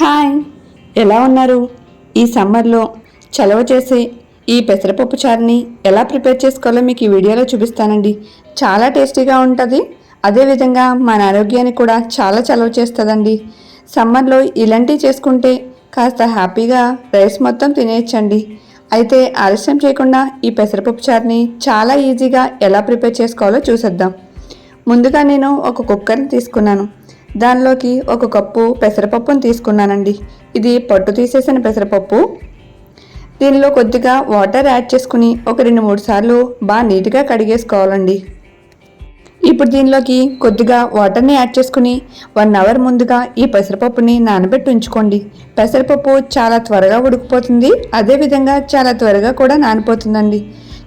Hi. ఎలా ఉన్నారు? ఈ సమ్మర్లో చలవ చేసే ఈ పెసరపప్పు చారుని ఎలా ప్రిపేర్ చేసుకోవాలో మీకు ఈ వీడియోలో చూపిస్తానండి. చాలా టేస్టీగా ఉంటుంది. అదేవిధంగా మన ఆరోగ్యాన్ని కూడా చాలా చలవ చేస్తుందండి. సమ్మర్లో ఇలాంటివి చేసుకుంటే కాస్త హ్యాపీగా రైస్ మొత్తం తినేయచ్చండి. అయితే ఆలస్యం చేయకుండా ఈ పెసరపప్పు చారుని చాలా ఈజీగా ఎలా ప్రిపేర్ చేసుకోవాలో చూసేద్దాం. ముందుగా నేను ఒక కుక్కర్ని తీసుకున్నాను. దానిలోకి ఒక కప్పు పెసరపప్పును తీసుకున్నానండి. ఇది పట్టు తీసేసిన పెసరపప్పు. దీనిలో కొద్దిగా వాటర్ యాడ్ చేసుకుని ఒక రెండు మూడు సార్లు బాగా నీట్గా కడిగేసుకోవాలండి. ఇప్పుడు దీనిలోకి కొద్దిగా వాటర్ని యాడ్ చేసుకుని వన్ అవర్ ముందుగా ఈ పెసరపప్పుని నానబెట్టి ఉంచుకోండి. పెసరపప్పు చాలా త్వరగా ఉడికిపోతుంది. అదేవిధంగా చాలా త్వరగా కూడా నానిపోతుందండి.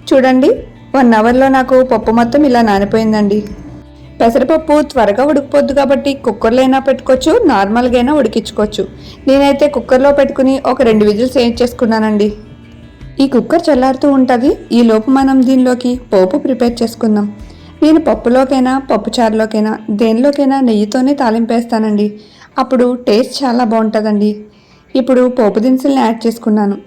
చూడండి వన్ అవర్లో నాకు పప్పు మొత్తం ఇలా నానిపోయిందండి. పెసరపప్పు త్వరగా ఉడికిపోద్దు కాబట్టి కుక్కర్లో అయినా పెట్టుకోవచ్చు నార్మల్గా అయినా ఉడికించుకోవచ్చు. నేనైతే కుక్కర్లో పెట్టుకుని ఒక రెండు విజిల్స్ చేసుకున్నానండి. ఈ కుక్కర్ చల్లారుతూ ఉంటుంది. ఈ లోపు మనం దీనిలోకి పోపు ప్రిపేర్ చేసుకుందాం. నేను పప్పులోకైనా పప్పుచారులోకైనా దేనిలోకైనా నెయ్యితోనే తాలింపేస్తానండి. అప్పుడు టేస్ట్ చాలా బాగుంటుందండి. ఇప్పుడు పోపు దినుసుల్ని యాడ్ చేసుకున్నాను.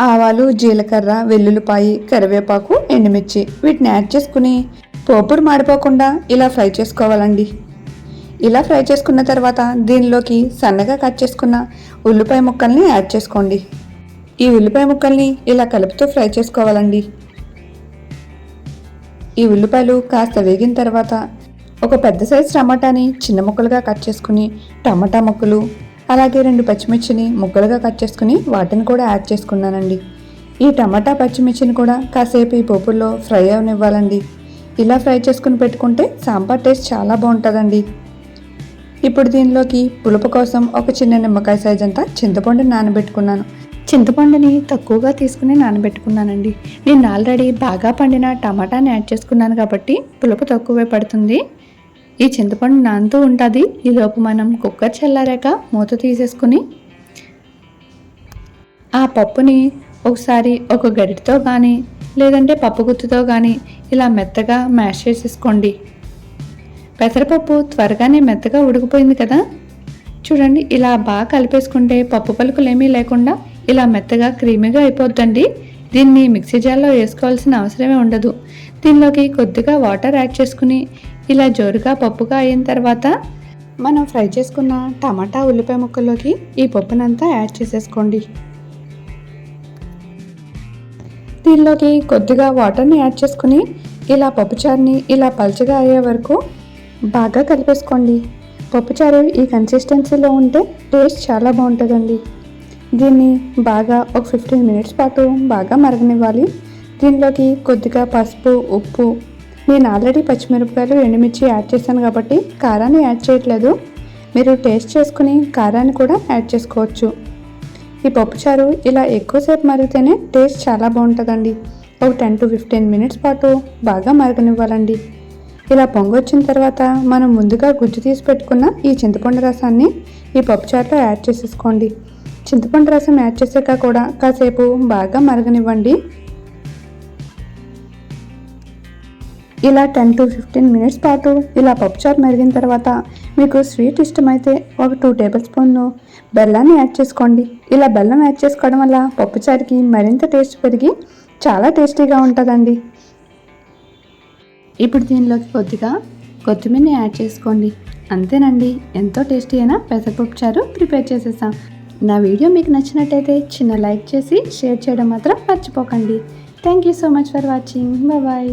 ఆవాలు జీలకర్ర వెల్లుల్లిపాయి కరివేపాకు ఎండుమిర్చి వీటిని యాడ్ చేసుకుని పోపుడు మాడిపోకుండా ఇలా ఫ్రై చేసుకోవాలండి. ఇలా ఫ్రై చేసుకున్న తర్వాత దీనిలోకి సన్నగా కట్ చేసుకున్న ఉల్లిపాయ ముక్కల్ని యాడ్ చేసుకోండి. ఈ ఉల్లిపాయ ముక్కల్ని ఇలా కలుపుతూ ఫ్రై చేసుకోవాలండి. ఈ ఉల్లిపాయలు కాస్త వేగిన తర్వాత ఒక పెద్ద సైజు టమాటాని చిన్న ముక్కలుగా కట్ చేసుకుని టమాటా ముక్కలు అలాగే రెండు పచ్చిమిర్చిని ముక్కలుగా కట్ చేసుకుని వాటిని కూడా యాడ్ చేసుకున్నానండి. ఈ టమాటా పచ్చిమిర్చిని కూడా కాసేపు ఈ పోపుల్లో ఫ్రై అవనివ్వాలండి. ఇలా ఫ్రై చేసుకుని పెట్టుకుంటే సాంబార్ టేస్ట్ చాలా బాగుంటుందండి. ఇప్పుడు దీనిలోకి పులుపు కోసం ఒక చిన్న నిమ్మకాయ సైజ్ అంతా చింతపండు నానబెట్టుకున్నాను. చింతపండుని తక్కువగా తీసుకుని నానబెట్టుకున్నానండి. నేను ఆల్రెడీ బాగా పండిన టమాటాని యాడ్ చేసుకున్నాను కాబట్టి పులుపు తక్కువే పడుతుంది. ఈ చింతపండు నానుతూ ఉంటుంది. ఈలోపు మనం కుక్కర్ చల్లారాక మూత తీసేసుకుని ఆ పప్పుని ఒకసారి ఒక గరిటతో కానీ లేదంటే పప్పు గుత్తుతో కానీ ఇలా మెత్తగా మ్యాష్ చేసేసుకోండి. పెసరపప్పు త్వరగానే మెత్తగా ఉడికిపోయింది కదా? చూడండి ఇలా బాగా కలిపేసుకుంటే పప్పు పలుకులు ఏమీ లేకుండా ఇలా మెత్తగా క్రీమీగా అయిపోద్దండి. దీన్ని మిక్సీ జార్లో వేసుకోవాల్సిన అవసరమే ఉండదు. దీనిలోకి కొద్దిగా వాటర్ యాడ్ చేసుకుని ఇలా జోరుగా పప్పుగా అయిన తర్వాత మనం ఫ్రై చేసుకున్న టమాటా ఉల్లిపాయ ముక్కల్లోకి ఈ పప్పునంతా యాడ్ చేసేసుకోండి. దీనిలోకి కొద్దిగా వాటర్ని యాడ్ చేసుకుని ఇలా పప్పుచారుని ఇలా పల్చగా అయ్యే వరకు బాగా కలిపేసుకోండి. పప్పుచారు ఈ కన్సిస్టెన్సీలో ఉంటే టేస్ట్ చాలా బాగుంటుందండి. దీన్ని బాగా ఒక ఫిఫ్టీన్ మినిట్స్ పాటు బాగా మరగనివ్వాలి. దీనిలోకి కొద్దిగా పసుపు ఉప్పు నేను ఆల్రెడీ పచ్చిమిరపకాయలు ఎండుమిర్చి యాడ్ చేశాను కాబట్టి కారాన్ని యాడ్ చేయట్లేదు. మీరు టేస్ట్ చేసుకుని కారాన్ని కూడా యాడ్ చేసుకోవచ్చు. ఈ పప్పుచారు ఇలా ఎక్కువసేపు మరిగితేనే టేస్ట్ చాలా బాగుంటుందండి. ఒక టెన్ టు ఫిఫ్టీన్ మినిట్స్ పాటు బాగా మరగనివ్వాలండి. ఇలా పొంగొచ్చిన తర్వాత మనం ముందుగా గుజ్జు తీసి పెట్టుకున్న ఈ చింతపండు రసాన్ని ఈ పప్పుచారులో యాడ్ చేసేసుకోండి. చింతపండు రసం యాడ్ చేసాక కూడా కాసేపు బాగా మరగనివ్వండి. ఇలా టెన్ టు ఫిఫ్టీన్ మినిట్స్ పాటు ఇలా పప్పుచారు మరిగిన తర్వాత మీకు స్వీట్ ఇష్టమైతే ఒక టూ టేబుల్ స్పూన్ బెల్లాన్ని యాడ్ చేసుకోండి. ఇలా బెల్లం యాడ్ చేసుకోవడం వల్ల పప్పుచారుకి మరింత టేస్ట్ పెరిగి చాలా టేస్టీగా ఉంటుందండి. ఇప్పుడు దీనిలోకి కొద్దిగా కొత్తిమీరని యాడ్ చేసుకోండి. అంతేనండి ఎంతో టేస్టీ అయినా పెసరపప్పు చారు ప్రిపేర్ చేసేసాం. నా వీడియో మీకు నచ్చినట్టయితే చిన్న లైక్ చేసి షేర్ చేయడం మాత్రం మర్చిపోకండి. Thank you so much for watching bye